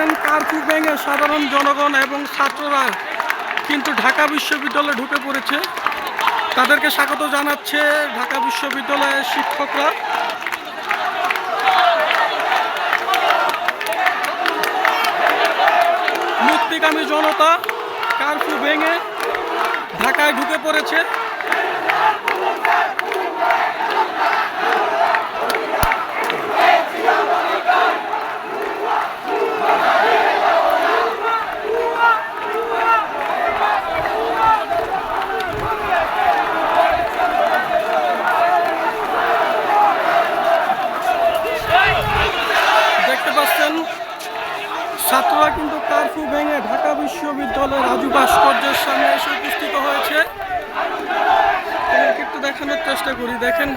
পাচ্ছেন কার্ফিউ ভেঙে সাধারণ জনগণ এবং ছাত্ররা কিন্তু ঢাকা বিশ্ববিদ্যালয়ে ঢুকে পড়েছে। তাদেরকে স্বাগত জানাচ্ছে ঢাকা বিশ্ববিদ্যালয়ের শিক্ষকরা। মুক্তিকামী জনতা কার্ফিউ ভেঙে ঢাকায় ঢুকে পড়েছে। ছাত্ররা কিন্তু কারফিউ ভেঙে ঢাকা বিশ্ববিদ্যালয়ের রাজু ভাস্কর্যের সামনে এসে উপস্থিত হয়েছে। একটু দেখানোর চেষ্টা করি, দেখেন।